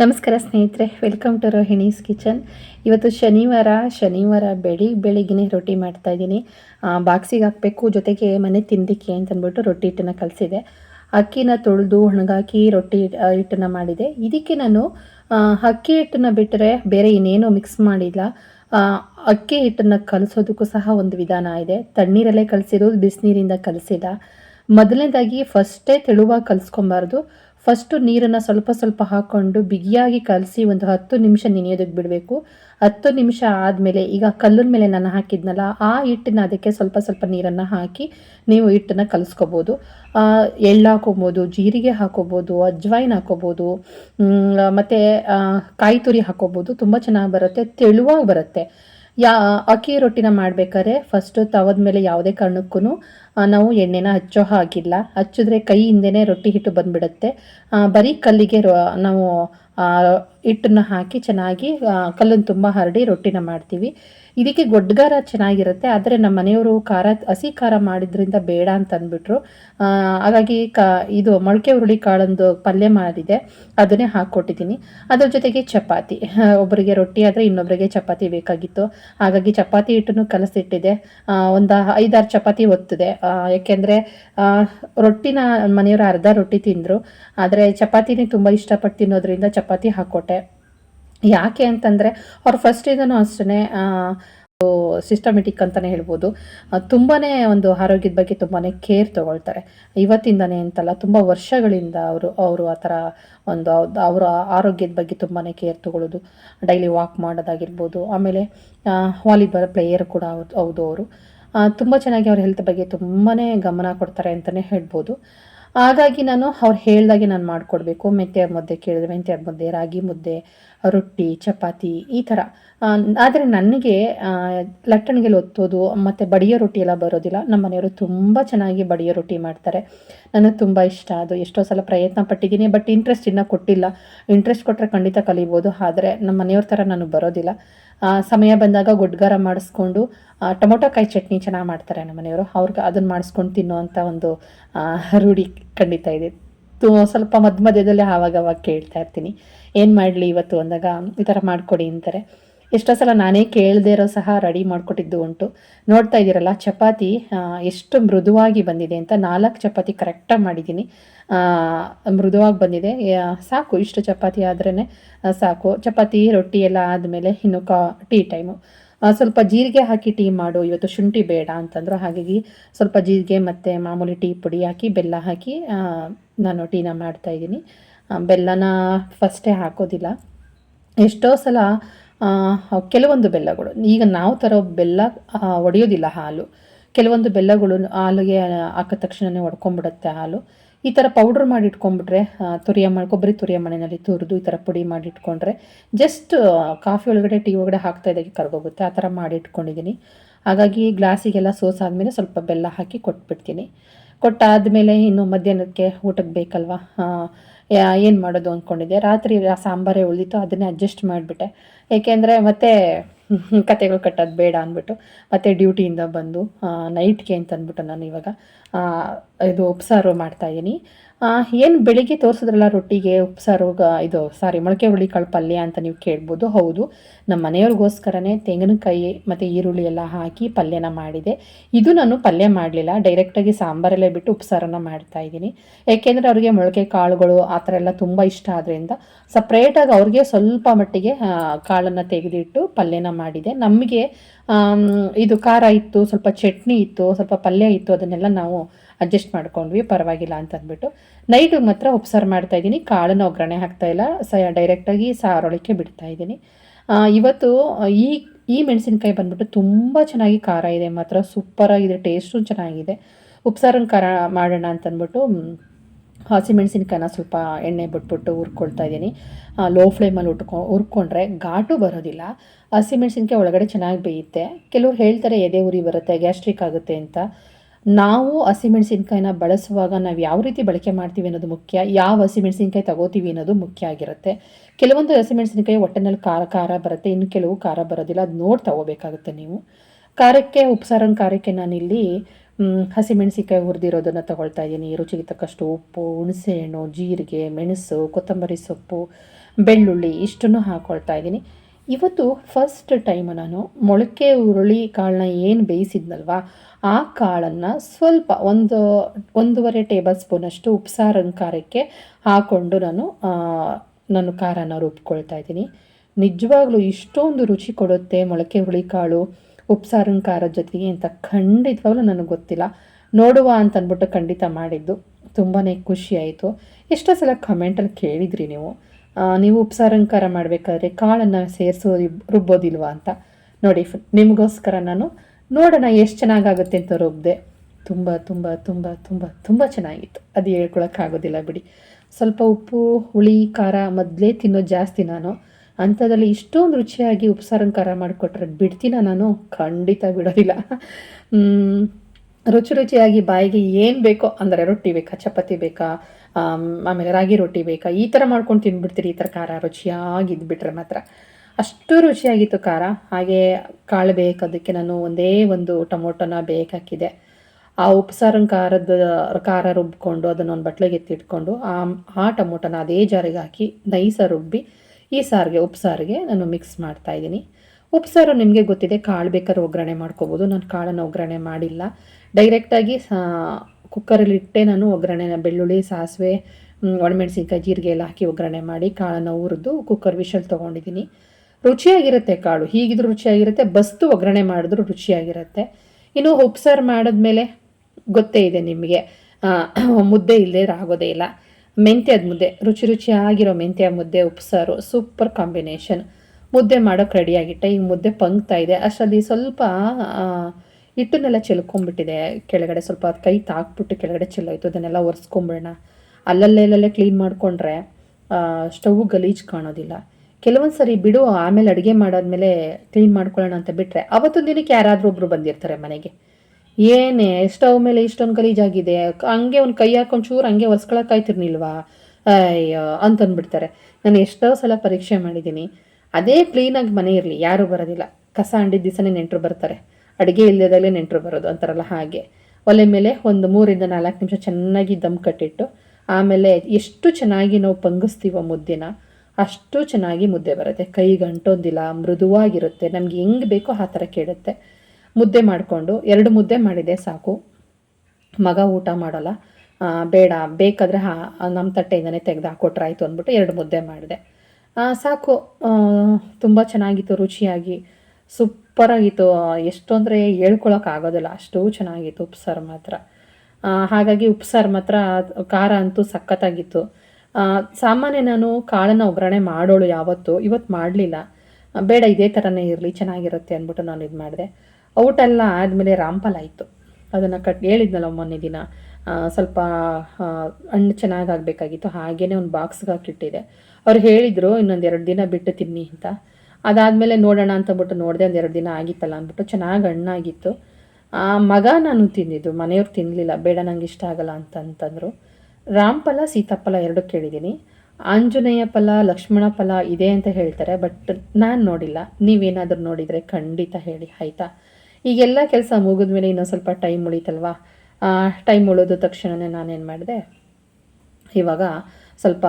ನಮಸ್ಕಾರ ಸ್ನೇಹಿತರೆ welcome to Rohini's kitchen ಇವತ್ತು ಶನಿವಾರ ಶನಿವಾರ ಬೆಳಿಗ್ಗೆ ಬೆಳಿಗ್ಗೆ ರೊಟ್ಟಿ ಮಾಡ್ತಾ ಇದ್ದೀನಿ. ಬಾಕ್ಸಿಗೆ ಹಾಕಬೇಕು, ಜೊತೆಗೆ ಮನೆ ತಿಂದಿಕ್ಕೆ ಅಂತಂದ್ಬಿಟ್ಟು ರೊಟ್ಟಿ ಹಿಟ್ಟನ್ನು ಕಲಿಸಿದೆ. ಅಕ್ಕಿನ ತೊಳೆದು ಒಣಗಾಕಿ ರೊಟ್ಟಿ ಹಿಟ್ಟನ್ನು ಮಾಡಿದೆ. ಇದಕ್ಕೆ ನಾನು ಅಕ್ಕಿ ಹಿಟ್ಟನ್ನು ಬಿಟ್ಟರೆ ಬೇರೆ ಇನ್ನೇನು ಮಿಕ್ಸ್ ಮಾಡಿಲ್ಲ. ಅಕ್ಕಿ ಹಿಟ್ಟನ್ನು ಕಲಿಸೋದಕ್ಕೂ ಸಹ ಒಂದು ವಿಧಾನ ಇದೆ. ತಣ್ಣೀರಲ್ಲೇ ಕಲಿಸಿರೋದು ಬಿಸಿನೀರಿಂದ ಕಲಿಸಿಲ್ಲ ಮೊದಲನೇದಾಗಿ ಫಸ್ಟೇ ತೆಳುವಾಗಿ ಕಲಿಸ್ಕೊಬಾರ್ದು. ಫಸ್ಟು ನೀರನ್ನು ಸ್ವಲ್ಪ ಸ್ವಲ್ಪ ಹಾಕ್ಕೊಂಡು ಬಿಗಿಯಾಗಿ ಕಲಸಿ ಒಂದು ಹತ್ತು ನಿಮಿಷ ನೆನೆಯೋದಕ್ಕೆ ಬಿಡಬೇಕು. ಹತ್ತು ನಿಮಿಷ ಆದಮೇಲೆ ಈಗ ಕಲ್ಲಿನ ಮೇಲೆ ನಾನು ಹಾಕಿದ್ನಲ್ಲ, ಆ ಹಿಟ್ಟನ್ನ ಅದಕ್ಕೆ ಸ್ವಲ್ಪ ಸ್ವಲ್ಪ ನೀರನ್ನು ಹಾಕಿ ನೀವು ಹಿಟ್ಟನ್ನು ಕಲಸ್ಕೋಬೋದು. ಎಳ್ಳು ಹಾಕೋಬೋದು, ಜೀರಿಗೆ ಹಾಕೋಬೋದು ಅಜ್ವೈನ್ ಹಾಕೋಬೋದು ಮತ್ತು ಕಾಯಿ ತುರಿ ಹಾಕೋಬೋದು. ತುಂಬ ಚೆನ್ನಾಗಿ ಬರುತ್ತೆ, ತೆಳುವಾಗಿ ಬರುತ್ತೆ. ಯಾ, ಅಕ್ಕಿ ರೊಟ್ಟಿನ ಮಾಡಬೇಕಾದ್ರೆ ಫಸ್ಟು ತವದ ಮೇಲೆ ಯಾವುದೇ ಕಾರಣಕ್ಕೂ ನಾವು ಎಣ್ಣೆನ ಹಚ್ಚೋ ಹಾಗಿಲ್ಲ. ಹಚ್ಚಿದ್ರೆ ಕೈ ಹಿಂದೆನೇ ರೊಟ್ಟಿ ಹಿಟ್ಟು ಬಂದ್ಬಿಡುತ್ತೆ. ಬರೀ ಕಲ್ಲಿಗೆ ನಾವು ಹಿಟ್ಟನ್ನ ಹಾಕಿ ಚೆನ್ನಾಗಿ ಕಲ್ಲನ್ನು ತುಂಬ ಹರಡಿ ರೊಟ್ಟಿನ ಮಾಡ್ತೀವಿ. ಇದಕ್ಕೆ ಗೊಡ್ಗಾರ ಚೆನ್ನಾಗಿರುತ್ತೆ, ಆದರೆ ನಮ್ಮ ಮನೆಯವರು ಖಾರ, ಹಸಿ ಖಾರ ಮಾಡಿದ್ರಿಂದ ಬೇಡ ಅಂತ ಅಂದ್ಬಿಟ್ರು ಹಾಗಾಗಿ ಕ, ಇದು ಮೊಳಕೆ ಹುರುಳಿ ಕಾಳೊಂದು ಪಲ್ಯ ಮಾಡಿದೆ, ಅದನ್ನೇ ಹಾಕ್ಕೊಟ್ಟಿದ್ದೀನಿ. ಅದ್ರ ಜೊತೆಗೆ ಚಪಾತಿ. ಒಬ್ಬರಿಗೆ ರೊಟ್ಟಿ ಆದರೆ ಇನ್ನೊಬ್ಬರಿಗೆ ಚಪಾತಿ ಬೇಕಾಗಿತ್ತು. ಹಾಗಾಗಿ ಚಪಾತಿ ಹಿಟ್ಟನ್ನು ಕಲಸಿಟ್ಟಿದೆ. ಒಂದು ಐದಾರು ಚಪಾತಿ ಒತ್ತಿದೆ. ಯಾಕೆಂದರೆ ರೊಟ್ಟಿನ ಮನೆಯವರು ಅರ್ಧ ರೊಟ್ಟಿ ತಿಂದರು. ಆದರೆ ಚಪಾತಿನೇ ತುಂಬ ಇಷ್ಟಪಟ್ಟು ತಿನ್ನೋದ್ರಿಂದ ಚಪಾತಿ ಹಾಕ್ಕೊಟ್ಟೆ. ಯಾಕೆ ಅಂತಂದರೆ, ಅವ್ರು ಫಸ್ಟಿಂದನೂ ಅಷ್ಟೇ ಸಿಸ್ಟಮೆಟಿಕ್ ಅಂತಲೇ ಹೇಳ್ಬೋದು. ತುಂಬಾ ಒಂದು ಆರೋಗ್ಯದ ಬಗ್ಗೆ ತುಂಬಾ ಕೇರ್ ತಗೊಳ್ತಾರೆ. ಇವತ್ತಿಂದನೇ ಅಂತಲ್ಲ, ತುಂಬ ವರ್ಷಗಳಿಂದ ಅವರು ಅವರು ಆ ಥರ ಒಂದು ಅವರ ಆರೋಗ್ಯದ ಬಗ್ಗೆ ತುಂಬಾ ಕೇರ್ ತಗೊಳ್ಳೋದು ಡೈಲಿ ವಾಕ್ ಮಾಡೋದಾಗಿರ್ಬೋದು, ಆಮೇಲೆ ವಾಲಿಬಾಲ್ ಪ್ಲೇಯರ್ ಕೂಡ ಹೌದು ಅವರು. ತುಂಬ ಚೆನ್ನಾಗಿ ಅವ್ರ ಹೆಲ್ತ್ ಬಗ್ಗೆ ತುಂಬಾ ಗಮನ ಕೊಡ್ತಾರೆ ಅಂತಲೇ ಹೇಳ್ಬೋದು. ಹಾಗಾಗಿ ನಾನು ಅವ್ರು ಹೇಳ್ದಾಗೆ ನಾನು ಮಾಡಿಕೊಡ್ಬೇಕು. ಮೆಂತ್ಯ ಮುದ್ದೆ ಕೇಳಿದ್ರೆ ಮೆಂತ್ಯ ಮುದ್ದೆ ರಾಗಿ ಮುದ್ದೆ ರೊಟ್ಟಿ, ಚಪಾತಿ ಈ ಥರ. ಆದರೆ ನನಗೆ ಲಟ್ಟಣಿಗೆ ಒತ್ತೋದು, ಮತ್ತು ಬಡಿಯೋ ರೊಟ್ಟಿ ಎಲ್ಲ ಬರೋದಿಲ್ಲ. ನಮ್ಮ ಮನೆಯವರು ತುಂಬ ಚೆನ್ನಾಗಿ ಬಡಿಯೋ ರೊಟ್ಟಿ ಮಾಡ್ತಾರೆ. ನನಗೆ ತುಂಬ ಇಷ್ಟ ಅದು. ಎಷ್ಟೋ ಸಲ ಪ್ರಯತ್ನ ಪಟ್ಟಿದ್ದೀನಿ, ಬಟ್ ಇಂಟ್ರೆಸ್ಟ್ ಇನ್ನೂ ಕೊಟ್ಟಿಲ್ಲ. ಇಂಟ್ರೆಸ್ಟ್ ಕೊಟ್ಟರೆ ಖಂಡಿತ ಕಲಿಬೋದು. ಆದರೆ ನಮ್ಮ ಮನೆಯವ್ರ ಥರ ನಾನು ಬರೋದಿಲ್ಲ. ಸಮಯ ಬಂದಾಗ ಗೊಡ್ಗಾರ ಮಾಡಿಸ್ಕೊಂಡು ಟೊಮೊಟೊ ಕಾಯಿ ಚಟ್ನಿ ಚೆನ್ನಾಗಿ ಮಾಡ್ತಾರೆ ನಮ್ಮ ಮನೆಯವರು. ಅವ್ರಿಗೆ ಅದನ್ನು ಮಾಡಿಸ್ಕೊಂಡು ತಿನ್ನುವಂಥ ಒಂದು ರೂಢಿ ಖಂಡಿತ ಇದೆ. ತು ಸ್ವಲ್ಪ ಮಧ್ಯ ಮಧ್ಯದಲ್ಲಿ ಆವಾಗವಾಗ ಕೇಳ್ತಾ ಇರ್ತೀನಿ. ಏನು ಮಾಡಲಿ ಇವತ್ತು ಅಂದಾಗ, ಈ ಥರ ಮಾಡಿಕೊಡಿ ಅಂತಾರೆ. ಎಷ್ಟೋ ಸಲ ನಾನೇ ಕೇಳದೇ ಇರೋ ಸಹ ರೆಡಿ ಮಾಡಿಕೊಟ್ಟಿದ್ದು ಉಂಟು. ನೋಡ್ತಾ ಇದ್ದೀರಲ್ಲ, ಚಪಾತಿ ಎಷ್ಟು ಮೃದುವಾಗಿ ಬಂದಿದೆ ಅಂತ ನಾಲ್ಕು ಚಪಾತಿ ಕರೆಕ್ಟಾಗಿ ಮಾಡಿದ್ದೀನಿ. ಮೃದುವಾಗಿ ಬಂದಿದೆ. ಸಾಕು, ಇಷ್ಟು ಚಪಾತಿ ಆದ್ರೇ ಸಾಕು. ಚಪಾತಿ, ರೊಟ್ಟಿ ಎಲ್ಲ ಆದಮೇಲೆ ಇನ್ನು ಕಾ ಟೀ ಟೈಮು ಸ್ವಲ್ಪ ಜೀರಿಗೆ ಹಾಕಿ ಟೀ ಮಾಡು. ಇವತ್ತು ಶುಂಠಿ ಬೇಡ ಅಂತಂದ್ರು. ಹಾಗಾಗಿ ಸ್ವಲ್ಪ ಜೀರಿಗೆ ಮತ್ತು ಮಾಮೂಲಿ ಟೀ ಪುಡಿ ಹಾಕಿ, ಬೆಲ್ಲ ಹಾಕಿ ನಾನು ಟೀನ ಮಾಡ್ತಾಯಿದ್ದೀನಿ ಬೆಲ್ಲನ ಫಸ್ಟೇ ಹಾಕೋದಿಲ್ಲ. ಎಷ್ಟೋ ಸಲ ಕೆಲವೊಂದು ಬೆಲ್ಲಗಳು, ಈಗ ನಾವು ತರೋ ಬೆಲ್ಲ ಒಡೆಯೋದಿಲ್ಲ ಹಾಲು. ಕೆಲವೊಂದು ಬೆಲ್ಲಗಳು ಹಾಲಿಗೆ ಹಾಕಿದ ತಕ್ಷಣವೇ ಒಡ್ಕೊಂಡ್ಬಿಡುತ್ತೆ ಹಾಲು. ಈ ಥರ ಪೌಡ್ರ್ ಮಾಡಿ ಇಟ್ಕೊಂಡ್ಬಿಟ್ರೆ ತುರಿಯ ಮಾಡಿ ಕೊಬ್ಬರಿ ತುರಿಯ ಮನೆಯಲ್ಲಿ ತುರಿದು ಈ ಥರ ಪುಡಿ ಮಾಡಿ ಇಟ್ಕೊಂಡ್ರೆ ಜಸ್ಟ್ ಕಾಫಿ ಒಳಗಡೆ ಟೀ ಒಳಗಡೆ ಹಾಕ್ತಾ ಇದ್ದಾಗೆ ಕರ್ಗೋಗುತ್ತೆ. ಆ ಥರ ಮಾಡಿ ಇಟ್ಕೊಂಡಿದ್ದೀನಿ ಹಾಗಾಗಿ ಗ್ಲಾಸಿಗೆಲ್ಲ ಸೋಸಾದ್ಮೇಲೆ ಸ್ವಲ್ಪ ಬೆಲ್ಲ ಹಾಕಿ ಕೊಟ್ಬಿಡ್ತೀನಿ. ಕೊಟ್ಟಾದಮೇಲೆ ಇನ್ನು ಮಧ್ಯಾಹ್ನಕ್ಕೆ ಊಟಕ್ಕೆ ಬೇಕಲ್ವಾ? ಏನು ಮಾಡೋದು ಅಂದ್ಕೊಂಡಿದ್ದೆ ರಾತ್ರಿ ಸಾಂಬಾರೇ ಉಳಿದಿತ್ತು, ಅದನ್ನೇ ಅಡ್ಜಸ್ಟ್ ಮಾಡಿಬಿಟ್ಟೆ. ಏಕೆಂದರೆ ಮತ್ತೆ ಕತೆಗಳು ಕಟ್ಟೋದು ಬೇಡ ಅಂದ್ಬಿಟ್ಟು ಮತ್ತೆ ಡ್ಯೂಟಿಯಿಂದ ಬಂದು ನೈಟ್ಗೆ ಅಂತ ಅಂದ್ಬಿಟ್ಟು ನಾನು ಇವಾಗ ಇದು ಉಪ್ಸಾರು ಮಾಡ್ತಾಯಿದ್ದೀನಿ ಏನು ಬೆಳಿಗ್ಗೆ ತೋರಿಸಿದ್ರಲ್ಲ ರೊಟ್ಟಿಗೆ ಉಪ್ಸಾರು ಇದು ಸಾರಿ ಮೊಳಕೆ ಹುಳಿ ಕಾಳು ಪಲ್ಯ ಅಂತ ನೀವು ಕೇಳ್ಬೋದು. ಹೌದು, ನಮ್ಮ ಮನೆಯವ್ರಿಗೋಸ್ಕರನೇ ತೆಂಗಿನಕಾಯಿ ಮತ್ತು ಈರುಳ್ಳಿ ಎಲ್ಲ ಹಾಕಿ ಪಲ್ಯನ ಮಾಡಿದೆ. ಇದು ನಾನು ಪಲ್ಯ ಮಾಡಲಿಲ್ಲ ಡೈರೆಕ್ಟಾಗಿ ಸಾಂಬಾರಲ್ಲೇ ಬಿಟ್ಟು ಉಪ್ಸಾರನ್ನ ಮಾಡ್ತಾ ಇದ್ದೀನಿ ಏಕೆಂದರೆ ಅವ್ರಿಗೆ ಮೊಳಕೆ ಕಾಳುಗಳು ಆ ಥರ ಎಲ್ಲ ತುಂಬ ಇಷ್ಟ ಆದ್ದರಿಂದ ಸಪ್ರೇಟಾಗಿ ಅವ್ರಿಗೆ ಸ್ವಲ್ಪ ಮಟ್ಟಿಗೆ ಕಾಳನ್ನು ತೆಗೆದಿಟ್ಟು ಪಲ್ಯನ ಮಾಡಿದೆ. ನಮಗೆ ಇದು ಖಾರ ಇತ್ತು, ಸ್ವಲ್ಪ ಚಟ್ನಿ ಇತ್ತು, ಸ್ವಲ್ಪ ಪಲ್ಯ ಇತ್ತು, ಅದನ್ನೆಲ್ಲ ನಾವು ಅಡ್ಜಸ್ಟ್ ಮಾಡ್ಕೊಂಡ್ವಿ ಪರವಾಗಿಲ್ಲ ಅಂತ ಅಂದ್ಬಿಟ್ಟು ನೈಟ್ ಮಾತ್ರ ಉಪ್ಸಾರು ಮಾಡ್ತಾ ಇದ್ದೀನಿ ಕಾಳನ್ನು ಒಗ್ಗರಣೆ ಹಾಕ್ತಾ ಇಲ್ಲ ಸ ಡೈರೆಕ್ಟಾಗಿ ಸಾರೊಳಕ್ಕೆ ಬಿಡ್ತಾ ಇದ್ದೀನಿ. ಇವತ್ತು ಈ ಈ ಮೆಣಸಿನ್ಕಾಯಿ ಬಂದ್ಬಿಟ್ಟು ತುಂಬ ಚೆನ್ನಾಗಿ ಖಾರ ಇದೆ ಮಾತ್ರ ಸೂಪರಾಗಿದೆ ಟೇಸ್ಟು ಚೆನ್ನಾಗಿದೆ. ಉಪ್ಸಾರನ ಖಾರ ಮಾಡೋಣ ಅಂತ ಅಂದ್ಬಿಟ್ಟು ಮ್, ಹಸಿಮೆಣಸಿನ್ಕಾಯಿನ ಸ್ವಲ್ಪ ಎಣ್ಣೆ ಬಿಟ್ಬಿಟ್ಟು ಹುರ್ಕೊಳ್ತಾ ಇದ್ದೀನಿ. ಲೋ ಫ್ಲೇಮಲ್ಲಿ ಉಟ್ಕೊ ಹುರ್ಕೊಂಡ್ರೆ ಘಾಟು ಬರೋದಿಲ್ಲ. ಹಸಿಮೆಣಸಿನ್ಕಾಯಿ ಒಳಗಡೆ ಚೆನ್ನಾಗಿ ಬೇಯುತ್ತೆ. ಕೆಲವ್ರು ಹೇಳ್ತಾರೆ ಎದೆ ಉರಿ ಬರುತ್ತೆ ಗ್ಯಾಸ್ಟ್ರಿಕ್ ಆಗುತ್ತೆ ಅಂತ. ನಾವು ಹಸಿಮೆಣಸಿನ್ಕಾಯಿನ ಬಳಸುವಾಗ ನಾವು ಯಾವ ರೀತಿ ಬಳಕೆ ಮಾಡ್ತೀವಿ ಅನ್ನೋದು ಮುಖ್ಯ, ಯಾವ ಹಸಿಮೆಣಸಿನ್ಕಾಯಿ ತಗೋತೀವಿ ಅನ್ನೋದು ಮುಖ್ಯ ಆಗಿರುತ್ತೆ. ಕೆಲವೊಂದು ಹಸಿಮೆಣಸಿನ್ಕಾಯಿ ಹೊಟ್ಟೆನಲ್ಲಿ ಖಾರ ಖಾರ ಬರುತ್ತೆ, ಇನ್ನು ಕೆಲವು ಖಾರ ಬರೋದಿಲ್ಲ, ಅದು ನೋಡಿ ತಗೋಬೇಕಾಗುತ್ತೆ ನೀವು. ಖಾರಕ್ಕೆ, ಉಪ್ಸಾರನ ಖಾರಕ್ಕೆ ನಾನಿಲ್ಲಿ ಹಸಿಮೆಣಸಿನ್ಕಾಯಿ ಹುರಿದಿರೋದನ್ನು ತಗೊಳ್ತಾ ಇದ್ದೀನಿ. ರುಚಿಗೆ ತಕ್ಕಷ್ಟು ಉಪ್ಪು, ಹುಣಸೆಹಣ್ಣು, ಜೀರಿಗೆ, ಮೆಣಸು, ಕೊತ್ತಂಬರಿ ಸೊಪ್ಪು, ಬೆಳ್ಳುಳ್ಳಿ ಇಷ್ಟನ್ನು ಹಾಕ್ಕೊಳ್ತಾ ಇದ್ದೀನಿ. ಇವತ್ತು ಫಸ್ಟ್ ಟೈಮ್ ನಾನು ಮೊಳಕೆ, ಹುರುಳಿ ಕಾಳನ್ನ ಏನು ಬೇಯಿಸಿದ್ನಲ್ವ, ಆ ಕಾಳನ್ನು ಸ್ವಲ್ಪ ಒಂದು, ಒಂದೂವರೆ ಟೇಬಲ್ ಸ್ಪೂನಷ್ಟು ಉಪ್ಸಾರಿನ ಖಾರಕ್ಕೆ ಹಾಕ್ಕೊಂಡು ನಾನು ನನ್ನ ನಾನು ಖಾರನ ರುಬ್ಕೊಳ್ತಾ ಇದ್ದೀನಿ. ನಿಜವಾಗ್ಲೂ ಇಷ್ಟೊಂದು ರುಚಿ ಕೊಡುತ್ತೆ ಮೊಳಕೆ ಹುಳಿ ಕಾಳು ಉಪ್ಸಾರಿನ ಖಾರದ ಜೊತೆಗೆ ಅಂತ ಖಂಡಿತವಾಗ್ಲೂ ನನಗೆ ಗೊತ್ತಿಲ್ಲ. ನೋಡುವ ಅಂತ ಅಂದ್ಬಿಟ್ಟು ಖಂಡಿತ ಮಾಡಿದ್ದು. ತುಂಬಾ ಖುಷಿಯಾಯಿತು ಎಷ್ಟೋ ಸಲ ಕಮೆಂಟಲ್ಲಿ ಕೇಳಿದ್ರಿ ನೀವು. ನೀವು ಉಪ್ಸಾರಂಕಾರ ಮಾಡಬೇಕಾದ್ರೆ ಕಾಳನ್ನು ಸೇರಿಸೋ ರುಬ್ಬೋದಿಲ್ವಾ ಅಂತ. ನೋಡಿ ನಿಮಗೋಸ್ಕರ ನಾನು ನೋಡೋಣ ಎಷ್ಟು ಚೆನ್ನಾಗಾಗುತ್ತೆ ಅಂತ ರುಬ್ದೆ. ತುಂಬ ತುಂಬ ತುಂಬ ತುಂಬ ತುಂಬ ಚೆನ್ನಾಗಿತ್ತು. ಅದು ಹೇಳ್ಕೊಳಕ್ಕಾಗೋದಿಲ್ಲ ಬಿಡಿ. ಸ್ವಲ್ಪ ಉಪ್ಪು, ಹುಳಿ, ಖಾರ ಮೊದಲೇ ತಿನ್ನೋದು ಜಾಸ್ತಿ ನಾನು. ಅಂಥದ್ರಲ್ಲಿ ಇಷ್ಟೊಂದು ರುಚಿಯಾಗಿ ಉಪ್ಸಾರಂಕಾರ ಮಾಡಿಕೊಟ್ರೆ ಬಿಡ್ತೀನ ನಾನು? ಖಂಡಿತ ಬಿಡೋದಿಲ್ಲ. ರುಚಿ ರುಚಿಯಾಗಿ ಬಾಯಿಗೆ ಏನು ಬೇಕೋ, ಅಂದರೆ ರೊಟ್ಟಿ ಬೇಕಾ, ಚಪಾತಿ ಬೇಕಾ ಆಮೇಲೆ ರಾಗಿ ರೊಟ್ಟಿ ಬೇಕಾ, ಈ ಥರ ಮಾಡ್ಕೊಂಡು ತಿಂದ್ಬಿಡ್ತೀರಿ ಈ ಥರ ಖಾರ ರುಚಿಯಾಗಿ ಇದ್ಬಿಟ್ರೆ ಮಾತ್ರ. ಅಷ್ಟು ರುಚಿಯಾಗಿತ್ತು ಖಾರ. ಹಾಗೆ ಕಾಳು ಬೇಕದಕ್ಕೆ ನಾನು ಒಂದೇ ಒಂದು ಟೊಮೊಟೊನ ಬೇಕಾಕಿದೆ ಆ ಉಪ್ಸಾರನ ಖಾರದ, ಖಾರ ರುಬ್ಕೊಂಡು ಅದನ್ನು ಒಂದು ಬಟ್ಲಿಗೆ ಎತ್ತಿಟ್ಕೊಂಡು ಆ ಆ ಟೊಮೊಟೊನ ಅದೇ ಜಾರಿಗೆ ಹಾಕಿ ನೈಸ ರುಬ್ಬಿ ಈ ಸಾರಿಗೆ ಉಪ್ಸಾರಿಗೆ ನಾನು ಮಿಕ್ಸ್ ಮಾಡ್ತಾ ಇದ್ದೀನಿ. ಉಪ್ಸಾರು ನಿಮಗೆ ಗೊತ್ತಿದೆ, ಕಾಳು ಬೇಕಾದ್ರೆ ಒಗ್ಗರಣೆ ಮಾಡ್ಕೋಬೋದು. ನಾನು ಕಾಳನ್ನು ಒಗ್ಗರಣೆ ಮಾಡಿಲ್ಲ. ಡೈರೆಕ್ಟಾಗಿ ಕುಕ್ಕರಲ್ಲಿ ಇಟ್ಟೆ ನಾನು ಒಗ್ಗರಣೆನ, ಬೆಳ್ಳುಳ್ಳಿ, ಸಾಸಿವೆ ಒಣಮೆಣಸಿನ್ಕಾಯಿ ಜೀರಿಗೆ ಎಲ್ಲ ಹಾಕಿ ಒಗ್ಗರಣೆ ಮಾಡಿ ಕಾಳನ್ನು ಹುರಿದು ಕುಕ್ಕರ್ ವಿಷಲ್ ತೊಗೊಂಡಿದ್ದೀನಿ ರುಚಿಯಾಗಿರುತ್ತೆ ಕಾಳು, ಹೀಗಿದ್ರು ರುಚಿಯಾಗಿರುತ್ತೆ, ಬಸ್ತು ಒಗ್ಗರಣೆ ಮಾಡಿದ್ರು ರುಚಿಯಾಗಿರುತ್ತೆ. ಇನ್ನು ಉಪ್ಸಾರು ಮಾಡಿದ್ಮೇಲೆ ಗೊತ್ತೇ ಇದೆ ನಿಮಗೆ ಮುದ್ದೆ ಇಲ್ಲದೆ ಆಗೋದೇ ಇಲ್ಲ. ಮೆಂತ್ಯದ ಮುದ್ದೆ, ರುಚಿ ರುಚಿಯಾಗಿರೋ ಮೆಂತ್ಯ ಮುದ್ದೆ ಉಪ್ಸಾರು ಸೂಪರ್ ಕಾಂಬಿನೇಷನ್ ಮುದ್ದೆ ಮಾಡೋಕ್ಕೆ ರೆಡಿಯಾಗಿಟ್ಟೆ ಈಗ ಮುದ್ದೆ ಪಂಕ್ತಾ ಇದೆ. ಅಷ್ಟರಲ್ಲಿ ಸ್ವಲ್ಪ ಹಿಟ್ಟನ್ನೆಲ್ಲ ಚೆಲ್ಕೊಂಡ್ಬಿಟ್ಟಿದೆ ಕೆಳಗಡೆ ಸ್ವಲ್ಪ ಕೈ ತಾಕ್ಬಿಟ್ಟು ಕೆಳಗಡೆ ಚೆಲ್ಲೋಯ್ತು. ಅದನ್ನೆಲ್ಲ ಒರೆಸ್ಕೊಂಬಿಡೋಣ. ಅಲ್ಲಲ್ಲೇ ಕ್ಲೀನ್ ಮಾಡಿಕೊಂಡ್ರೆ ಸ್ಟವ್ ಗಲೀಜು ಕಾಣೋದಿಲ್ಲ. ಕೆಲವೊಂದು ಸರಿ ಬಿಡು, ಆಮೇಲೆ ಅಡುಗೆ ಮಾಡಾದ್ಮೇಲೆ ಕ್ಲೀನ್ ಮಾಡ್ಕೊಳ್ಳೋಣ ಅಂತ ಬಿಟ್ಟರೆ ಅವತ್ತೊಂದು ದಿನಕ್ಕೆ ಯಾರಾದರೂ ಒಬ್ಬರು ಬಂದಿರ್ತಾರೆ ಮನೆಗೆ. ಏನೇ, ಸ್ಟವ್ ಮೇಲೆ ಇಷ್ಟೊಂದು ಗಲೀಜಾಗಿದೆ ಹಂಗೆ ಒಂದು ಕೈ ಹಾಕೊಂಡು ಚೂರು ಹಂಗೆ ಒರೆಸ್ಕೊಳಕ್ಕಾಯ್ತಿರ್ನಿಲ್ವಾ ಅಯ್ಯೋ, ಅಂತಂದ್ಬಿಡ್ತಾರೆ. ನಾನು ಎಷ್ಟೋ ಸಲ ಪರೀಕ್ಷೆ ಮಾಡಿದ್ದೀನಿ. ಅದೇ ಕ್ಲೀನಾಗಿ ಮನೆ ಇರಲಿ, ಯಾರೂ ಬರೋದಿಲ್ಲ. ಕಸ ಅಂಡಿದ ದಿವಸನೇ ನೆಂಟರು ಬರ್ತಾರೆ. ಅಡುಗೆ ಇಲ್ಲದಾಗಲೇ ನೆಂಟರು ಬರೋದು ಅಂತಾರಲ್ಲ ಹಾಗೆ. ಒಲೆ ಮೇಲೆ ಒಂದು ಮೂರಿಂದ ನಾಲ್ಕು ನಿಮಿಷ ಚೆನ್ನಾಗಿ ದಮ್ ಕಟ್ಟಿಟ್ಟು, ಆಮೇಲೆ ಎಷ್ಟು ಚೆನ್ನಾಗಿ ನಾವು ಪಂಗಿಸ್ತೀವೋ ಮುದ್ದೆನ, ಅಷ್ಟು ಚೆನ್ನಾಗಿ ಮುದ್ದೆ ಬರುತ್ತೆ. ಕೈ ಗಂಟೊಂದಿಲ್ಲ, ಮೃದುವಾಗಿರುತ್ತೆ, ನಮ್ಗೆ ಹೆಂಗೆ ಬೇಕೋ ಆ ಥರ ಕೇಳುತ್ತೆ ಮುದ್ದೆ ಮಾಡಿಕೊಂಡು, ಎರಡು ಮುದ್ದೆ ಮಾಡಿದೆ ಸಾಕು. ಮಗ ಊಟ ಮಾಡೋಲ್ಲ. ಬೇಡ, ಬೇಕಾದರೆ ಹಾ ನಮ್ಮ ತಟ್ಟೆಯಿಂದನೇ ತೆಗೆದು ಹಾಕೊಟ್ರಾಯ್ತು ಅಂದ್ಬಿಟ್ಟು ಎರಡು ಮುದ್ದೆ ಮಾಡಿದೆ. ಸಾಕು. ತುಂಬ ಚೆನ್ನಾಗಿತ್ತು, ರುಚಿಯಾಗಿ. ಸೂಪರಾಗಿತ್ತು. ಎಷ್ಟು ಅಂದರೆ ಹೇಳ್ಕೊಳಕ್ಕಾಗೋದಿಲ್ಲ ಅಷ್ಟು ಚೆನ್ನಾಗಿತ್ತು ಉಪ್ಸಾರು ಮಾತ್ರ. ಹಾಗಾಗಿ ಉಪ್ಸಾರು ಮಾತ್ರ ಖಾರ ಅಂತೂ ಸಖತ್ತಾಗಿತ್ತು. ಸಾಮಾನ್ಯ ನಾನು ಕಾಳನ್ನು ಒಗ್ಗರಣೆ ಮಾಡೋಳು ಯಾವತ್ತು, ಇವತ್ತು ಮಾಡಲಿಲ್ಲ. ಬೇಡ, ಇದೇ ಥರನೇ ಇರಲಿ, ಚೆನ್ನಾಗಿರುತ್ತೆ ಅಂದ್ಬಿಟ್ಟು ನಾನು ಇದು ಮಾಡಿದೆ. ಔಟ್ ಎಲ್ಲ ಆದಮೇಲೆ ರಾಂಪಲ್ ಆಯಿತು. ಅದನ್ನು ಕಟ್, ಹೇಳಿದ್ನಲ್ಲ ಮೊನ್ನೆ ದಿನ. ಸ್ವಲ್ಪ ಹಣ್ಣು ಚೆನ್ನಾಗಾಗಬೇಕಾಗಿತ್ತು. ಹಾಗೇ ಒಂದು ಬಾಕ್ಸ್ಗೆ ಹಾಕಿಟ್ಟಿದೆ ಅವ್ರು ಹೇಳಿದರು, ಇನ್ನೊಂದು ಎರಡು ದಿನ ಬಿಟ್ಟು ತಿನ್ನಿ ಅಂತ. ಅದಾದಮೇಲೆ ನೋಡೋಣ ಅಂತಂದ್ಬಿಟ್ಟು ನೋಡಿದೆ ಒಂದು ಎರಡು ದಿನ ಆಗಿತ್ತಲ್ಲ ಅಂದ್ಬಿಟ್ಟು ಚೆನ್ನಾಗಿ ಹಣ್ಣಾಗಿತ್ತು. ಆ, ಮಗ ನಾನು ತಿಂದಿದ್ದು ಮನೆಯವ್ರು ತಿನ್ನಲಿಲ್ಲ ಬೇಡ ನಂಗೆ ಇಷ್ಟ ಆಗಲ್ಲ ಅಂತ ಅಂತಂದರು. ರಾಮಫಲ ಸೀತಾಫಲ ಎರಡು ಕೇಳಿದ್ದೀನಿ. ಆಂಜನೇಯ ಫಲ ಲಕ್ಷ್ಮಣ ಫಲ ಇದೆ ಅಂತ ಹೇಳ್ತಾರೆ ಬಟ್ ನಾನು ನೋಡಿಲ್ಲ. ನೀವೇನಾದರೂ ನೋಡಿದರೆ ಖಂಡಿತ ಹೇಳಿ ಆಯಿತಾ? ಈಗೆಲ್ಲ ಕೆಲಸ ಮುಗಿದ್ಮೇಲೆ ಇನ್ನೊಂದು ಸ್ವಲ್ಪ ಟೈಮ್ ಉಳಿತಲ್ವಾ? ಟೈಮ್ ಉಳಿದ ತಕ್ಷಣನೇ ನಾನೇನು ಮಾಡಿದೆ ಇವಾಗ ಸ್ವಲ್ಪ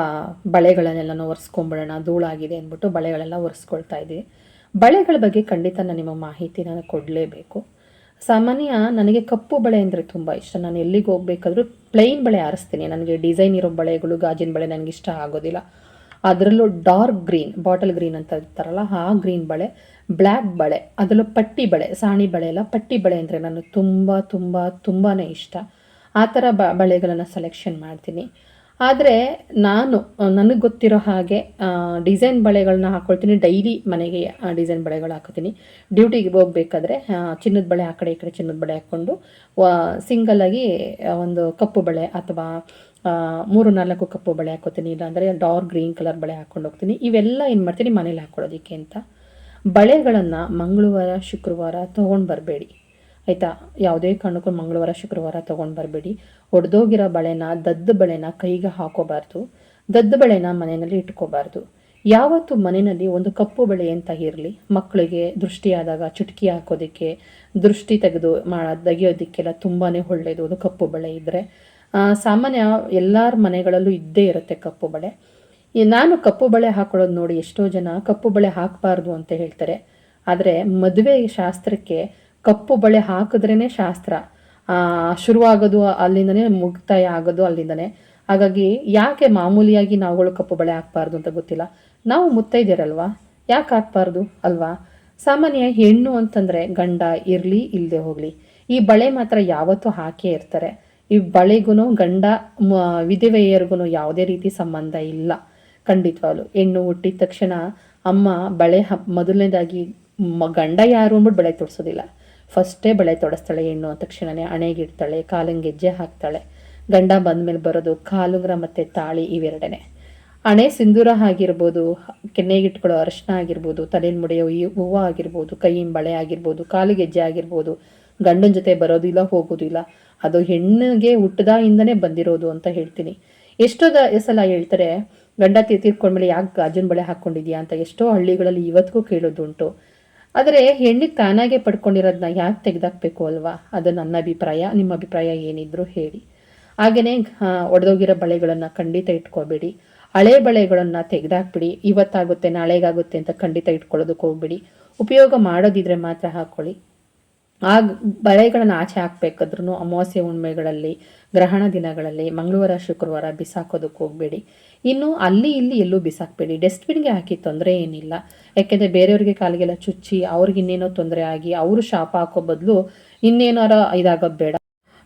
ಬಳೆಗಳನ್ನೆಲ್ಲನೂ ಒರೆಸ್ಕೊಂಬಿಡೋಣ, ಧೂಳಾಗಿದೆ ಅಂದ್ಬಿಟ್ಟು ಬಳೆಗಳೆಲ್ಲ ಒರೆಸ್ಕೊಳ್ತಾ ಇದ್ದೀವಿ ಬಳೆಗಳ ಬಗ್ಗೆ ಖಂಡಿತ ನಾನು ನಿಮಗೆ ಮಾಹಿತಿ ನಾನು ಕೊಡಲೇಬೇಕು. ಸಾಮಾನ್ಯ ನನಗೆ ಕಪ್ಪು ಬಳೆ ಅಂದರೆ ತುಂಬ ಇಷ್ಟ. ನಾನು ಎಲ್ಲಿಗೆ ಹೋಗ್ಬೇಕಾದ್ರೂ ಪ್ಲೈನ್ ಬಳೆ ಆರಿಸ್ತೀನಿ. ನನಗೆ ಡಿಸೈನ್ ಇರೋ ಬಳೆಗಳು, ಗಾಜಿನ ಬಳೆ ನನಗೆ ಇಷ್ಟ ಆಗೋದಿಲ್ಲ. ಅದರಲ್ಲೂ ಡಾರ್ಕ್ ಗ್ರೀನ್ ಬಾಟಲ್ ಗ್ರೀನ್ ಅಂತ ಇರ್ತಾರಲ್ಲ, ಆ ಗ್ರೀನ್ ಬಳೆ ಬ್ಲ್ಯಾಕ್ ಬಳೆ, ಅದರಲ್ಲೂ ಪಟ್ಟಿ ಬಳೆ, ಸಾಣಿ ಬಳೆ ಎಲ್ಲ ಪಟ್ಟಿ ಬಳೆ ಅಂದರೆ ನಾನು ತುಂಬ ತುಂಬ ತುಂಬಾ ಇಷ್ಟ. ಆ ಥರ ಬಳೆಗಳನ್ನು ಸೆಲೆಕ್ಷನ್ ಮಾಡ್ತೀನಿ. ಆದರೆ ನಾನು, ನನಗೆ ಗೊತ್ತಿರೋ ಹಾಗೆ ಡಿಸೈನ್ ಬಳೆಗಳನ್ನ ಹಾಕ್ಕೊಳ್ತೀನಿ ಡೈಲಿ ಮನೆಗೆ ಡಿಸೈನ್ ಬಳೆಗಳು ಹಾಕೋತೀನಿ. ಡ್ಯೂಟಿಗೆ ಹೋಗ್ಬೇಕಾದ್ರೆ ಚಿನ್ನದ ಬಳೆ ಆ ಕಡೆ ಈ ಕಡೆ ಚಿನ್ನದ ಬಳೆ ಹಾಕ್ಕೊಂಡು ಸಿಂಗಲಾಗಿ ಒಂದು ಕಪ್ಪು ಬಳೆ ಅಥವಾ ಮೂರು ನಾಲ್ಕು ಕಪ್ಪು ಬಳೆ ಹಾಕೋತೀನಿ. ಇಲ್ಲಾಂದರೆ ಡಾರ್ಕ್ ಗ್ರೀನ್ ಕಲರ್ ಬಳೆ ಹಾಕ್ಕೊಂಡು ಹೋಗ್ತೀನಿ. ಇವೆಲ್ಲ ಏನು ಮಾಡ್ತೀನಿ? ಮನೇಲಿ ಹಾಕ್ಕೊಳ್ಳೋದಕ್ಕೆ ಅಂತ. ಬಳೆಗಳನ್ನು ಮಂಗಳವಾರ, ಶುಕ್ರವಾರ ತೊಗೊಂಡು ಬರಬೇಡಿ. ಆಯಿತಾ? ಯಾವುದೇ ಕಾರಣಕ್ಕೂ ಮಂಗಳವಾರ, ಶುಕ್ರವಾರ ತೊಗೊಂಡು ಬರಬೇಡಿ. ಒಡೆದೋಗಿರೋ ಬಳೆನ, ದದ್ದ ಬಳೆನ ಕೈಗೆ ಹಾಕೋಬಾರ್ದು. ದದ್ದ ಬಳೆನ ಮನೆಯಲ್ಲಿ ಇಟ್ಕೋಬಾರ್ದು. ಯಾವತ್ತು ಮನೆಯಲ್ಲಿ ಒಂದು ಕಪ್ಪು ಬಳೆ ಅಂತ ಇರಲಿ, ಮಕ್ಕಳಿಗೆ ದೃಷ್ಟಿಯಾದಾಗ, ಚುಟಕಿ ಹಾಕೋದಕ್ಕೆ, ದೃಷ್ಟಿ ತೆಗೆದು ಮಾಡ, ತೆಗೆಯೋದಕ್ಕೆಲ್ಲ ತುಂಬಾ ಒಳ್ಳೆಯದು ಒಂದು ಕಪ್ಪು ಬಳೆ ಇದ್ದರೆ ಸಾಮಾನ್ಯ ಎಲ್ಲರ ಮನೆಗಳಲ್ಲೂ ಇದ್ದೇ ಇರುತ್ತೆ ಕಪ್ಪು ಬಳೆ. ನಾನು ಕಪ್ಪು ಬಳೆ ಹಾಕೊಳ್ಳೋದು ನೋಡಿ ಎಷ್ಟೋ ಜನ ಕಪ್ಪು ಬಳೆ ಹಾಕಬಾರ್ದು ಅಂತ ಹೇಳ್ತಾರೆ. ಆದರೆ ಮದುವೆ ಶಾಸ್ತ್ರಕ್ಕೆ ಕಪ್ಪು ಬಳೆ ಹಾಕಿದ್ರೇ ಶಾಸ್ತ್ರ. ಶುರುವಾಗೋದು ಅಲ್ಲಿಂದನೇ ಮುಕ್ತಾಯ ಆಗೋದು ಅಲ್ಲಿಂದನೇ. ಹಾಗಾಗಿ ಯಾಕೆ ಮಾಮೂಲಿಯಾಗಿ ನಾವುಗಳು ಕಪ್ಪು ಬಳೆ ಹಾಕ್ಬಾರ್ದು ಅಂತ ಗೊತ್ತಿಲ್ಲ. ನಾವು ಮುತ್ತೈದಿರಲ್ವಾ ಯಾಕೆ ಹಾಕ್ಬಾರ್ದು ಅಲ್ವಾ? ಸಾಮಾನ್ಯ ಹೆಣ್ಣು ಅಂತಂದರೆ ಗಂಡ ಇರಲಿ ಇಲ್ಲದೆ ಹೋಗಲಿ. ಈ ಬಳೆ ಮಾತ್ರ ಯಾವತ್ತೂ ಹಾಕೇ ಇರ್ತಾರೆ. ಈ ಬಳೆಗೂ ಗಂಡ ವಿಧವೆಯರಿಗೂ ಯಾವುದೇ ರೀತಿ ಸಂಬಂಧ ಇಲ್ಲ. ಖಂಡಿತವಾಗ್ಲು. ಹೆಣ್ಣು ಹುಟ್ಟಿದ ತಕ್ಷಣ ಅಮ್ಮ ಬಳೆ ಹ, ಮೊದಲನೇದಾಗಿ ಗಂಡ ಯಾರು ಅಂದ್ಬಿಟ್ಟು ಬಳೆ ತೊಡಿಸೋದಿಲ್ಲ. ಫಸ್ಟೇ ಬಳೆ ತೊಡಸ್ತಾಳೆ, ಹೆಣ್ಣು ಅಂದ ತಕ್ಷಣನೇ ಹಣೆಗಿಡ್ತಾಳೆ ಕಾಲಿನ ಗೆಜ್ಜೆ ಹಾಕ್ತಾಳೆ. ಗಂಡ ಬಂದಮೇಲೆ ಬರೋದು ಕಾಲುಂಗ್ರ ಮತ್ತು ತಾಳಿ ಇವೆರಡನೇ. ಹಣೆ ಸಿಂಧೂರ ಆಗಿರ್ಬೋದು, ಕೆನ್ನೆಗಿಟ್ಕೊಳ್ಳೋ ಅರಶಿನ ಆಗಿರ್ಬೋದು ತಲೆಯಲ್ಲಿ ಮುಡಿಯೋ ಈ ಹೂವು ಆಗಿರ್ಬೋದು ಕೈಯಿನ ಬಳೆ ಆಗಿರ್ಬೋದು ಕಾಲು ಗೆಜ್ಜೆ ಆಗಿರ್ಬೋದು, ಗಂಡನ ಜೊತೆ ಬರೋದಿಲ್ಲ ಹೋಗೋದಿಲ್ಲ ಅದು ಹೆಣ್ಣಿಗೆ ಹುಟ್ಟದಾಯಿಂದನೇ ಬಂದಿರೋದು ಅಂತ ಹೇಳ್ತೀನಿ. ಎಷ್ಟೋ ಸಲ ಹೇಳ್ತಾರೆ, ಗಂಡ ತೀರ್ಕೊಂಡ್ಮೇಲೆ ಯಾಕೆ ಗಾಜಿನ ಬಳೆ ಹಾಕ್ಕೊಂಡಿದ್ಯಾ ಅಂತ ಎಷ್ಟೋ ಹಳ್ಳಿಗಳಲ್ಲಿ ಇವತ್ತಿಗೂ ಕೇಳೋದುಂಟು. ಆದರೆ ಹೆಣ್ಣಿಗೆ ತಾನಾಗೆ ಪಡ್ಕೊಂಡಿರೋದನ್ನ ಯಾಕೆ ತೆಗೆದಾಕ್ಬೇಕು ಅಲ್ವಾ? ಅದು ನನ್ನ ಅಭಿಪ್ರಾಯ, ನಿಮ್ಮ ಅಭಿಪ್ರಾಯ ಏನಿದ್ರು ಹೇಳಿ. ಹಾಗೆಯೇ ಒಡೆದೋಗಿರೋ ಬಳೆಗಳನ್ನು ಖಂಡಿತ ಇಟ್ಕೋಬೇಡಿ. ಹಳೆ ಬಳೆಗಳನ್ನು ತೆಗೆದಾಕ್ಬಿಡಿ. ಇವತ್ತಾಗುತ್ತೆ, ನಾಳೆಗಾಗುತ್ತೆ ಅಂತ ಖಂಡಿತ ಇಟ್ಕೊಳ್ಳೋದಕ್ಕೆ ಹೋಗ್ಬಿಡಿ. ಉಪಯೋಗ ಮಾಡೋದಿದ್ರೆ ಮಾತ್ರ ಹಾಕ್ಕೊಳ್ಳಿ ಆ ಬಳೆಗಳನ್ನು ಆಚೆ ಹಾಕ್ಬೇಕಾದ್ರೂ ಅಮಾವಾಸ್ಯೆ ಹುಣ್ಮೆಗಳಲ್ಲಿ, ಗ್ರಹಣ ದಿನಗಳಲ್ಲಿ, ಮಂಗಳವಾರ, ಶುಕ್ರವಾರ ಬಿಸಾಕೋದಕ್ಕೆ ಹೋಗಬೇಡಿ. ಇನ್ನು ಅಲ್ಲಿ ಇಲ್ಲಿ ಎಲ್ಲೂ ಬಿಸಾಕಬೇಡಿ. ಡಸ್ಟ್ಬಿನ್ಗೆ ಹಾಕಿ ತೊಂದರೆ ಏನಿಲ್ಲ. ಯಾಕೆಂದರೆ ಬೇರೆಯವ್ರಿಗೆ ಕಾಲಿಗೆಲ್ಲ ಚುಚ್ಚಿ ಅವ್ರಿಗೆ ಇನ್ನೇನೋ ತೊಂದರೆ ಆಗಿ ಅವರು ಶಾಪ ಹಾಕೋ ಬದಲು ಇನ್ನೇನಾರ ಇದಾಗೋದು ಬೇಡ.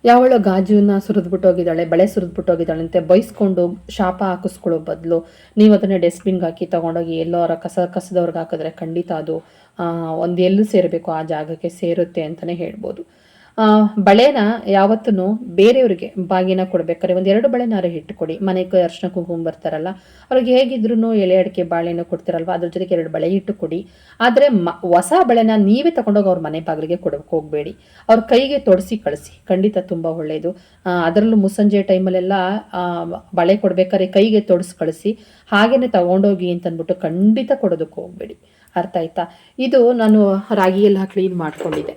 ಯಾವಳು ಗಾಜುನ ಸುರಿದ್ಬಿಟ್ಟು ಹೋಗಿದ್ದಾಳೆ, ಬಳೆ ಸುರಿದ್ಬಿಟ್ಟು ಹೋಗಿದ್ದಾಳೆ ಅಂತ ಬೈಸ್ಕೊಂಡು ಶಾಪ ಹಾಕಿಸ್ಕೊಳ್ಳೋ ಬದಲು. ನೀವು ಅದನ್ನು ಡಸ್ಟ್ಬಿನ್ಗೆ ಹಾಕಿ ತೊಗೊಂಡೋಗಿ ಅವರ ಕಸ, ಕಸದವ್ರಿಗೆ ಹಾಕಿದ್ರೆ ಖಂಡಿತ ಅದು ಒಂದು ಎಲ್ಲೂ ಸೇರಬೇಕು ಆ ಜಾಗಕ್ಕೆ ಸೇರುತ್ತೆ ಅಂತಲೇ ಹೇಳ್ಬೋದು. ಬಳೆನ ಯಾವತ್ತೂ ಬೇರೆಯವ್ರಿಗೆ ಬಾಗಿನ ಕೊಡ್ಬೇಕಾದ್ರೆ ಒಂದು ಎರಡು ಬಳೆನಾರು ಇಟ್ಟುಕೊಡಿ ಮನೆಗೆ ಅರ್ಶನ ಕುಂಕುಮ ಬರ್ತಾರಲ್ಲ, ಅವ್ರಿಗೆ ಹೇಗಿದ್ರು ಎಲೆ ಅಡಿಕೆ ಬಾಳೆನ ಕೊಡ್ತಾರಲ್ವ, ಅದ್ರ ಜೊತೆಗೆ ಎರಡು ಬಳೆ ಇಟ್ಟು ಕೊಡಿ ಆದರೆ ಮ, ಹೊಸ ಬಳೆನ ನೀವೇ ತಗೊಂಡೋಗಿ ಅವ್ರ ಮನೆ ಬಾಗಿಲಿಗೆ ಕೊಡೋಕೆ ಹೋಗಬೇಡಿ. ಅವ್ರ ಕೈಗೆ ತೊಡಸಿ ಕಳಿಸಿ. ಖಂಡಿತ ತುಂಬ ಒಳ್ಳೆಯದು ಅದರಲ್ಲೂ ಮುಸ್ಸಂಜೆ ಟೈಮಲ್ಲೆಲ್ಲ ಬಳೆ ಕೊಡ್ಬೇಕಾದ್ರೆ ಕೈಗೆ ತೊಡಸಿ ಕಳಿಸಿ, ಹಾಗೇನೆ ತಗೊಂಡೋಗಿ ಅಂತಂದ್ಬಿಟ್ಟು ಖಂಡಿತ ಕೊಡೋದಕ್ಕೆ ಹೋಗಬೇಡಿ. ಅರ್ಥ ಆಯ್ತಾ? ಇದು ನಾನು ರಾಗಿಯೆಲ್ಲ ಕ್ಲೀನ್ ಮಾಡ್ಕೊಂಡಿದ್ದೆ.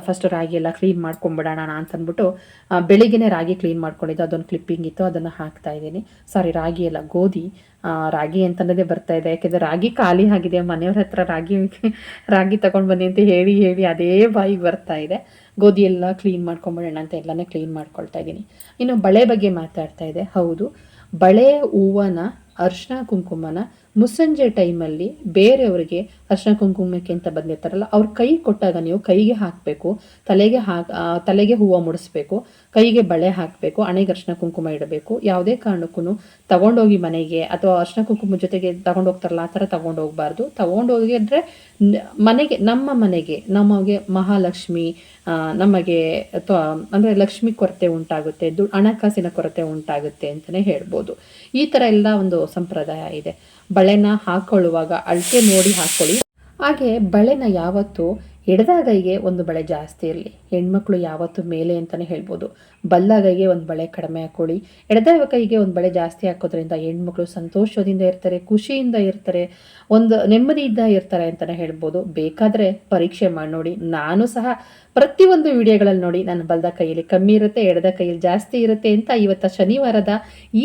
ಫಸ್ಟ್ ರಾಗಿ ಎಲ್ಲ ಕ್ಲೀನ್ ಮಾಡ್ಕೊಂಬಿಡೋಣ ಅಂತ ಅಂದ್ಬಿಟ್ಟು ಆ, ಬೆಳಿಗ್ಗೆನೇ ರಾಗಿ ಕ್ಲೀನ್ ಮಾಡ್ಕೊಂಡಿದ್ದು ಅದೊಂದು ಕ್ಲಿಪ್ಪಿಂಗ್ ಇತ್ತು ಅದನ್ನು ಹಾಕ್ತಾ ಇದ್ದೀನಿ. ಸಾರಿ ರಾಗಿ ಎಲ್ಲ ಗೋಧಿ. ರಾಗಿ ಅಂತನ್ನೋದೇ ಬರ್ತಾ ಇದೆ ಯಾಕೆಂದರೆ ರಾಗಿ ಖಾಲಿ ಆಗಿದೆ ಮನೆಯವ್ರ ಹತ್ರ ರಾಗಿ ರಾಗಿ ತಗೊಂಡು ಬನ್ನಿ ಅಂತ ಹೇಳಿ ಹೇಳಿ ಅದೇ ಬಾಯಿಗೆ ಬರ್ತಾ ಇದೆ. ಗೋಧಿ ಎಲ್ಲ ಕ್ಲೀನ್ ಮಾಡ್ಕೊಂಬಿಡೋಣ ಅಂತ ಎಲ್ಲನೇ ಕ್ಲೀನ್ ಮಾಡ್ಕೊಳ್ತಾ ಇದ್ದೀನಿ. ಇನ್ನು ಬಳೆ ಬಗ್ಗೆ ಮಾತಾಡ್ತಾ ಇದೆ ಹೌದು. ಬಳೆ ಹೂವನ ಅರ್ಶಿನ ಕುಂಕುಮನ ಮುಸ್ಸಂಜೆ ಟೈಮಲ್ಲಿ ಬೇರೆಯವರಿಗೆ ಅರ್ಶನ ಕುಂಕುಮಕ್ಕೆ ಅಂತ ಬಂದಿರ್ತಾರಲ್ಲ, ಅವ್ರ ಕೈ ಕೊಟ್ಟಾಗ ನೀವು ಕೈಗೆ ಹಾಕಬೇಕು, ತಲೆಗೆ ಹಾಕ್ ತಲೆಗೆ ಹೂವು ಮುಡಿಸ್ಬೇಕು. ಕೈಗೆ ಬಳೆ ಹಾಕಬೇಕು ಹಣೆಗೆ ಅರ್ಶಿನ ಕುಂಕುಮ ಇಡಬೇಕು. ಯಾವುದೇ ಕಾರಣಕ್ಕೂ ತಗೊಂಡೋಗಿ ಮನೆಗೆ ಅಥವಾ ಅರ್ಶಿನ ಕುಂಕುಮ ಜೊತೆಗೆ ತಗೊಂಡೋಗ್ತಾರಲ್ಲ, ಆ ಥರ ತಗೊಂಡೋಗ್ಬಾರ್ದು. ಅಂದರೆ ಮನೆಗೆ, ನಮ್ಮ ಮನೆಗೆ, ನಮಗೆ ಮಹಾಲಕ್ಷ್ಮಿ ನಮಗೆ ಅಥವಾ ಅಂದರೆ ಲಕ್ಷ್ಮಿ ಕೊರತೆ ಉಂಟಾಗುತ್ತೆ, ದು, ಹಣಕಾಸಿನ ಕೊರತೆ ಉಂಟಾಗುತ್ತೆ ಅಂತಲೇ ಹೇಳ್ಬೋದು. ಈ ಥರ ಎಲ್ಲ ಒಂದು ಸಂಪ್ರದಾಯ ಇದೆ. ಬಳೆನ ಹಾಕೊಳ್ಳುವಾಗ ಅಳತೆ ನೋಡಿ ಹಾಕ್ಕೊಳ್ಳಿ ಹಾಗೆ ಬಳೆನ ಯಾವತ್ತು ಎಡದಾಗೈಗೆ ಒಂದು ಬಳೆ ಜಾಸ್ತಿ ಇರಲಿ. ಹೆಣ್ಮಕ್ಳು ಯಾವತ್ತೂ ಮೇಲೆ ಅಂತಲೇ ಹೇಳ್ಬೋದು. ಬಲ್ಲಗೈಗೆ ಒಂದು ಬಳೆ ಕಡಿಮೆ ಹಾಕ್ಕೊಳ್ಳಿ. ಎಡದ ಕೈಗೆ ಒಂದು ಬಳೆ ಜಾಸ್ತಿ ಹಾಕೋದ್ರಿಂದ ಹೆಣ್ಮಕ್ಳು ಸಂತೋಷದಿಂದ ಇರ್ತಾರೆ, ಖುಷಿಯಿಂದ ಇರ್ತಾರೆ, ಒಂದು ನೆಮ್ಮದಿಯಿಂದ ಇರ್ತಾರೆ ಅಂತಲೇ ಹೇಳ್ಬೋದು. ಬೇಕಾದರೆ ಪರೀಕ್ಷೆ ಮಾಡಿ ನೋಡಿ. ನಾನು ಸಹ ಪ್ರತಿಯೊಂದು ವಿಡಿಯೋಗಳಲ್ಲಿ ನೋಡಿ ನನ್ನ ಬಲದ ಕೈಯಲ್ಲಿ ಕಮ್ಮಿ ಇರುತ್ತೆ, ಎಡದ ಕೈಯಲ್ಲಿ ಜಾಸ್ತಿ ಇರುತ್ತೆ ಅಂತ ಇವತ್ತು ಶನಿವಾರದ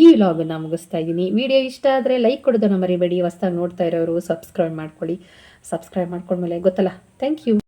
ಈ ವ್ಲಾಗನ್ನು ಮುಗಿಸ್ತಾ ಇದ್ದೀನಿ. ವಿಡಿಯೋ ಇಷ್ಟ ಆದರೆ ಲೈಕ್ ಕೊಡೋದನ್ನು ಮರಿಬೇಡಿ. ಹೊಸ್ದಾಗಿ ನೋಡ್ತಾ ಇರೋರು ಸಬ್ಸ್ಕ್ರೈಬ್ ಮಾಡ್ಕೊಳ್ಳಿ. ಸಬ್ಸ್ಕ್ರೈಬ್ ಮಾಡ್ಕೊಂಡ್ಮೇಲೆ ಗೊತ್ತಲ್ಲ? Thank you